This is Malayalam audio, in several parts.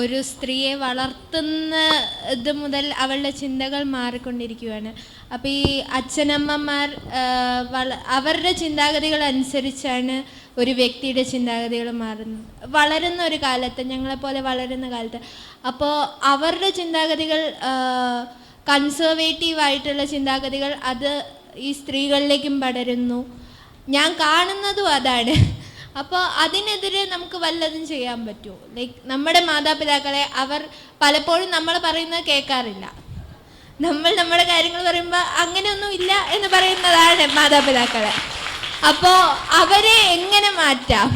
ഒരു സ്ത്രീയെ വളർത്തുന്ന ഇത് മുതൽ അവളുടെ ചിന്തകൾ മാറിക്കൊണ്ടിരിക്കുകയാണ് അപ്പോൾ ഈ അച്ഛനമ്മമാർ അവരുടെ ചിന്താഗതികൾ അനുസരിച്ചാണ് ഒരു വ്യക്തിയുടെ ചിന്താഗതികൾ മാറുന്നത്. വളരുന്ന ഒരു കാലത്ത് ഞങ്ങളെപ്പോലെ വളരുന്ന കാലത്ത്. അപ്പോൾ അവരുടെ ചിന്താഗതികൾ കൺസർവേറ്റീവ് ആയിട്ടുള്ള ചിന്താഗതികൾ അത് ഈ സ്ത്രീകളിലേക്കും പടരുന്നു. ഞാൻ കാണുന്നതും അതാണ്. അപ്പോൾ അതിനെതിരെ നമുക്ക് വല്ലതും ചെയ്യാൻ പറ്റുമോ ലൈക്ക് നമ്മുടെ മാതാപിതാക്കളെ അവർ പലപ്പോഴും നമ്മൾ പറയുന്നത് കേൾക്കാറില്ല. നമ്മൾ നമ്മുടെ കാര്യങ്ങൾ പറയുമ്പോൾ അങ്ങനെയൊന്നും ഇല്ല എന്ന് പറയുന്നതാണ് മാതാപിതാക്കളെ. അപ്പോൾ അവരെ എങ്ങനെ മാറ്റാം?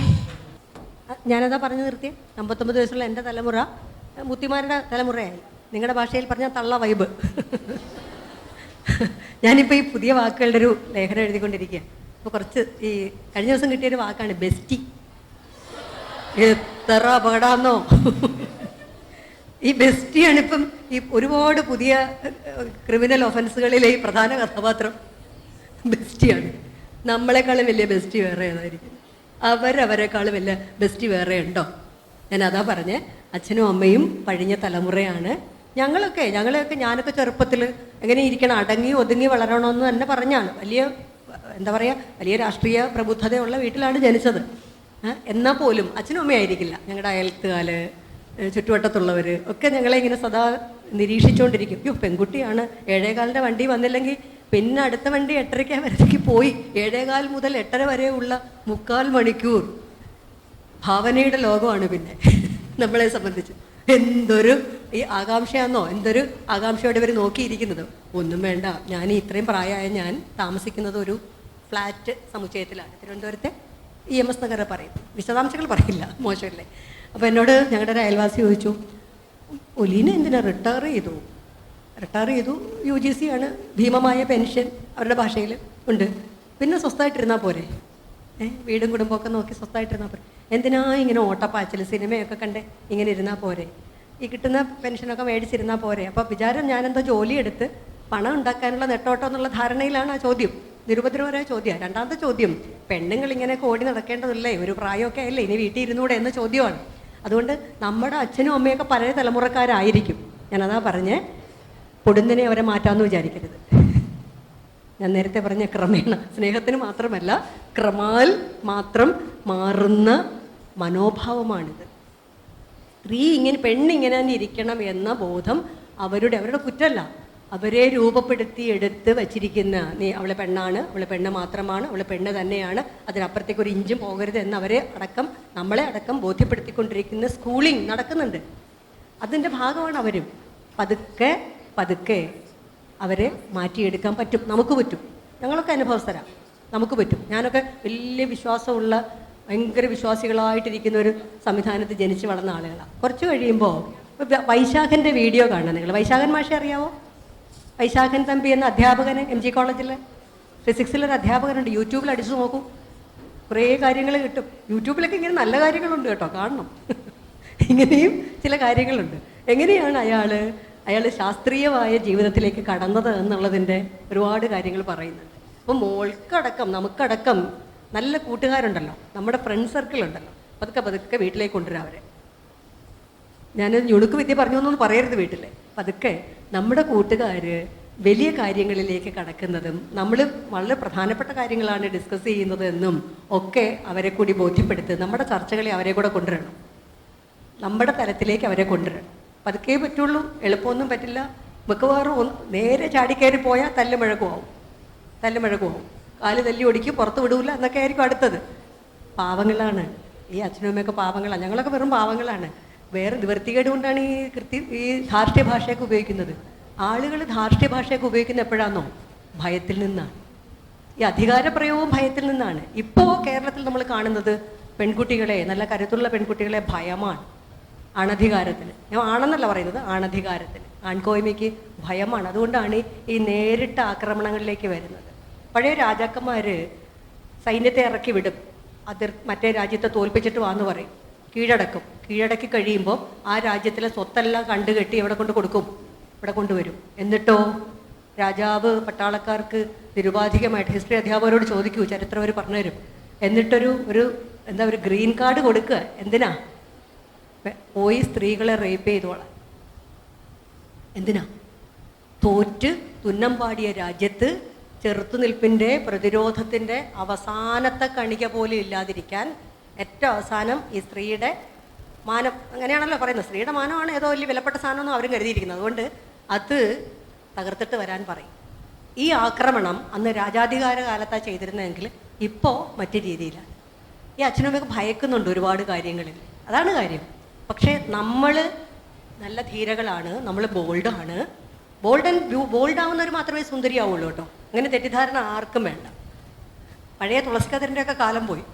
ഞാനതാ പറഞ്ഞു നിർത്തി അമ്പത്തൊമ്പത് വയസ്സുള്ള എന്റെ തലമുറ മുത്തിമാരുടെ തലമുറയായി. നിങ്ങളുടെ ഭാഷയിൽ പറഞ്ഞാൽ തള്ള വൈബ്. ഞാനിപ്പോൾ ഈ പുതിയ വാക്കുകളുടെ ഒരു ലേഖനം എഴുതിക്കൊണ്ടിരിക്കുക അപ്പോൾ കുറച്ച് ഈ കഴിഞ്ഞ ദിവസം കിട്ടിയൊരു വാക്കാണ് ബെസ്റ്റി. എത്ര അപകടമാണെന്നോ ഈ ബെസ്റ്റിയാണ് ഇപ്പം ഈ ഒരുപാട് പുതിയ ക്രിമിനൽ ഒഫൻസുകളിലെ ഈ പ്രധാന കഥാപാത്രം. ബെസ്റ്റിയാണ്. നമ്മളെക്കാളും വലിയ ബെസ്റ്റി വേറെ ഏതായിരിക്കും? അവരവരെക്കാളും വലിയ ബെസ്റ്റി വേറെ ഉണ്ടോ? ഞാൻ അതാ പറഞ്ഞേ അച്ഛനും അമ്മയും പഴിഞ്ഞ തലമുറയാണ്. ഞങ്ങളൊക്കെ ഞങ്ങളെയൊക്കെ ഞാനൊക്കെ ചെറുപ്പത്തിൽ എങ്ങനെ ഇരിക്കണം അടങ്ങി ഒതുങ്ങി വളരണമെന്ന് തന്നെ പറഞ്ഞാണ്. വലിയ എന്താ പറയുക വലിയ രാഷ്ട്രീയ പ്രബുദ്ധതയുള്ള വീട്ടിലാണ് ജനിച്ചത്. എന്നാൽ പോലും അച്ഛനും അമ്മയായിരിക്കില്ല ഞങ്ങളുടെ അയൽത്തുകാൽ ഏഹ് ചുറ്റുവട്ടത്തുള്ളവർ ഒക്കെ ഞങ്ങളെ ഇങ്ങനെ സദാ നിരീക്ഷിച്ചുകൊണ്ടിരിക്കും യോ പെൺകുട്ടിയാണ്. ഏഴേകാലിന്റെ വണ്ടി വന്നില്ലെങ്കിൽ പിന്നെ അടുത്ത വണ്ടി എട്ടരയ്ക്ക് വരത്തേക്ക് പോയി. ഏഴേകാൽ മുതൽ എട്ടര വരെയുള്ള മുക്കാൽ മണിക്കൂർ ഭാവനയുടെ ലോകമാണ് പിന്നെ നമ്മളെ സംബന്ധിച്ച്. എന്തൊരു ഈ ആകാംക്ഷയാണെന്നോ എന്തൊരു ആകാംക്ഷയോടെ ഇവർ നോക്കിയിരിക്കുന്നത്? ഒന്നും വേണ്ട. ഞാൻ ഇത്രയും പ്രായമായ ഞാൻ താമസിക്കുന്നത് ഒരു ഫ്ലാറ്റ് സമുച്ചയത്തിലാണ്. തിരുവനന്തപുരത്തെ ഇ എം എസ് നഗർ പറയും. വിശദാംശങ്ങൾ പറയില്ല മോശമല്ലേ? അപ്പോൾ എന്നോട് ഞങ്ങളുടെ ഒരു അയൽവാസി ചോദിച്ചു ഒലീന എന്തിനാ റിട്ടയർ ചെയ്തു? റിട്ടയർ ചെയ്തു യു ജി സി ആണ് ഭീമമായ പെൻഷൻ അവരുടെ ഭാഷയിൽ ഉണ്ട്. പിന്നെ സ്വസ്ഥമായിട്ടിരുന്നാൽ പോരെ? ഏ വീടും കുടുംബമൊക്കെ നോക്കി സ്വസ്ഥമായിട്ടിരുന്നാൽ പോരെ? എന്തിനാ ഇങ്ങനെ ഓട്ടപ്പാച്ചൽ സിനിമയൊക്കെ കണ്ട് ഇങ്ങനെ ഇരുന്നാൽ പോരെ? ഈ കിട്ടുന്ന പെൻഷനൊക്കെ മേടിച്ചിരുന്നാൽ പോരെ? അപ്പോൾ വിചാരം ഞാനെന്തോ ജോലിയെടുത്ത് പണം ഉണ്ടാക്കാനുള്ള നെട്ടോട്ടം എന്നുള്ള ധാരണയിലാണ് ആ ചോദ്യം. നിരുപദ്രവമായ ചോദ്യമാണ് രണ്ടാമത്തെ ചോദ്യം പെണ്ണുങ്ങൾ ഇങ്ങനെ കോടി നടക്കേണ്ടതല്ലേ? ഒരു പ്രായമൊക്കെ അല്ലേ ഇനി വീട്ടിൽ ഇരുന്നൂടെ എന്ന ചോദ്യമാണ്. അതുകൊണ്ട് നമ്മുടെ അച്ഛനും അമ്മയൊക്കെ പല തലമുറക്കാരായിരിക്കും. ഞാനതാ പറഞ്ഞേ പൊടുന്നനെ അവരെ മാറ്റാമെന്ന് വിചാരിക്കരുത്. ഞാൻ നേരത്തെ പറഞ്ഞ ക്രമേണ സ്നേഹത്തിന് മാത്രമല്ല ക്രമാൽ മാത്രം മാറുന്ന മനോഭാവമാണിത്. സ്ത്രീ ഇങ്ങനെ പെണ്ണിങ്ങനെ ഇരിക്കണം എന്ന ബോധം അവരുടെ അവരുടെ കുറ്റമല്ല. അവരെ രൂപപ്പെടുത്തി എടുത്ത് വച്ചിരിക്കുന്ന നീ അവളെ പെണ്ണാണ് അവളെ പെണ്ണ് മാത്രമാണ് അവളെ പെണ്ണ് തന്നെയാണ്. അതിനപ്പുറത്തേക്ക് ഒരു ഇഞ്ചും പോകരുത് എന്ന് അവരെ അടക്കം നമ്മളെ അടക്കം ബോധ്യപ്പെടുത്തിക്കൊണ്ടിരിക്കുന്ന സ്കൂളിംഗ് നടക്കുന്നുണ്ട്. അതിന്റെ ഭാഗമാണ് അവരും. പതുക്കെ പതുക്കെ അവരെ മാറ്റിയെടുക്കാൻ പറ്റും. നമുക്ക് പറ്റും. ഞങ്ങളൊക്കെ അനുഭവസ്ഥരാ. നമുക്ക് പറ്റും. ഞാനൊക്കെ വലിയ വിശ്വാസമുള്ള ഭയങ്കര വിശ്വാസികളായിട്ടിരിക്കുന്ന ഒരു സംവിധാനത്ത് ജനിച്ച് വളർന്ന ആളുകളാണ് കുറച്ച് കഴിയുമ്പോൾ വൈശാഖന്റെ വീഡിയോ കാണണം നിങ്ങൾ. വൈശാഖൻ മാഷെ അറിയാവോ? വൈശാഖൻ തമ്പി എന്ന അധ്യാപകന് എം ജി കോളേജിലെ ഫിസിക്സിലൊരു അധ്യാപകനുണ്ട്. യൂട്യൂബിൽ അടിച്ചു നോക്കൂ. കുറേ കാര്യങ്ങൾ കിട്ടും. യൂട്യൂബിലൊക്കെ ഇങ്ങനെ നല്ല കാര്യങ്ങളുണ്ട് കേട്ടോ. കാണണം. ഇങ്ങനെയും ചില കാര്യങ്ങളുണ്ട്. എങ്ങനെയാണ് അയാൾ അയാൾ ശാസ്ത്രീയമായ ജീവിതത്തിലേക്ക് കടന്നത് എന്നുള്ളതിന്റെ ഒരുപാട് കാര്യങ്ങൾ പറയുന്നുണ്ട്. അപ്പോൾ മോൾക്കടക്കം നമുക്കടക്കം നല്ല കൂട്ടുകാരുണ്ടല്ലോ. നമ്മുടെ ഫ്രണ്ട് സർക്കിൾ ഉണ്ടല്ലോ പതുക്കെ പതുക്കെ വീട്ടിലേക്ക് കൊണ്ടുവരാം അവരെ. ഞാൻ ഞുണുക്ക് വിദ്യ പറഞ്ഞു എന്നൊന്നും പറയരുത് വീട്ടിലെ. പതുക്കെ നമ്മുടെ കൂട്ടുകാർ വലിയ കാര്യങ്ങളിലേക്ക് കടക്കുന്നതും നമ്മൾ വളരെ പ്രധാനപ്പെട്ട കാര്യങ്ങളാണ് ഡിസ്കസ് ചെയ്യുന്നത് എന്നും ഒക്കെ അവരെ കൂടി ബോധ്യപ്പെടുത്ത് നമ്മുടെ ചർച്ചകളെ അവരെ കൂടെ കൊണ്ടുവരണം. നമ്മുടെ തലത്തിലേക്ക് അവരെ കൊണ്ടുവരണം. പതുക്കേ പറ്റുള്ളൂ. എളുപ്പമൊന്നും പറ്റില്ല. മിക്കവാറും നേരെ ചാടിക്കയറി പോയാൽ തല്ലുമഴക്കുമാവും തല്ലുമഴക്കുമാവും കാൽ തല്ലി ഒടിക്കും പുറത്ത് വിടൂല എന്നൊക്കെ ആയിരിക്കും അടുത്തത്. പാവങ്ങളാണ്. ഈ അച്ഛനും അമ്മയൊക്കെ പാവങ്ങളാണ് ഞങ്ങളൊക്കെ വെറും പാവങ്ങളാണ്. വേറെ നിവർത്തികേട് കൊണ്ടാണ് ഈ കൃത്യ ഈ ധാർഷ്ട്യ ഭാഷയൊക്കെ ഉപയോഗിക്കുന്നത്. ആളുകൾ ധാർഷ്ട്യ ഭാഷയൊക്കെ ഉപയോഗിക്കുന്നത് എപ്പോഴാണോ ഭയത്തിൽ നിന്നാണ്. ഈ അധികാര പ്രയോഗവും ഭയത്തിൽ നിന്നാണ്. ഇപ്പോൾ കേരളത്തിൽ നമ്മൾ കാണുന്നത് പെൺകുട്ടികളെ നല്ല കരുത്തുള്ള പെൺകുട്ടികളെ ഭയമാണ്. അണധികാരത്തിന്. ഞാൻ ആണെന്നല്ല പറയുന്നത് ആണധികാരത്തിന് ആൺകോയ്മയ്ക്ക് ഭയമാണ്. അതുകൊണ്ടാണ് ഈ നേരിട്ട ആക്രമണങ്ങളിലേക്ക് വരുന്നത്. പഴയ രാജാക്കന്മാർ സൈന്യത്തെ ഇറക്കി വിടും. അതിർ മറ്റേ രാജ്യത്തെ തോൽപ്പിച്ചിട്ട് വാന്ന് പറയും. കീഴടക്കും. കീഴടക്കി കഴിയുമ്പോൾ ആ രാജ്യത്തിലെ സ്വത്തെല്ലാം കണ്ടുകെട്ടി എവിടെ കൊണ്ട് കൊടുക്കും? ഇവിടെ കൊണ്ടുവരും എന്നിട്ടോ? രാജാവ് പട്ടാളക്കാർക്ക് നിരുപാധികമായിട്ട് ഹിസ്റ്ററി അധ്യാപകരോട് ചോദിക്കൂ ചരിത്രം അവർ പറഞ്ഞുതരും എന്നിട്ടൊരു ഒരു എന്താ ഒരു ഗ്രീൻ കാർഡ് കൊടുക്കുക. എന്തിനാ? പോയി സ്ത്രീകളെ റേപ്പ് ചെയ്തോളാം. എന്തിനാ? തോറ്റ് തുന്നം പാടിയ രാജ്യത്ത് ചെറുത്തുനിൽപ്പിന്റെ പ്രതിരോധത്തിന്റെ അവസാനത്തെ കണിക പോലും ഇല്ലാതിരിക്കാൻ ഏറ്റവും അവസാനം ഈ സ്ത്രീയുടെ മാനം അങ്ങനെയാണല്ലോ പറയുന്നത്. സ്ത്രീയുടെ മാനമാണ് ഏതോ വലിയ വിലപ്പെട്ട സാധനമൊന്നും അവരും കരുതിയിരിക്കുന്നത്. അതുകൊണ്ട് അത് തകർത്തിട്ട് വരാൻ പറയും. ഈ ആക്രമണം അന്ന് രാജാധികാര കാലത്താണ് ചെയ്തിരുന്നതെങ്കിൽ ഇപ്പോൾ മറ്റു രീതിയിലാണ്. ഈ അച്ഛനമ്മയൊക്കെ ഭയക്കുന്നുണ്ട് ഒരുപാട് കാര്യങ്ങളിൽ. അതാണ് കാര്യം. പക്ഷേ നമ്മൾ നല്ല ധീരകളാണ് നമ്മൾ ബോൾഡാണ്. ബോൾഡൻ ബോൾഡ് ആവുന്നവർ മാത്രമേ സുന്ദരിയാവുള്ളൂ കേട്ടോ. അങ്ങനെ തെറ്റിദ്ധാരണ ആർക്കും വേണ്ട. പഴയ തുളസിക്കതിരിന്റെ കാലം പോയി.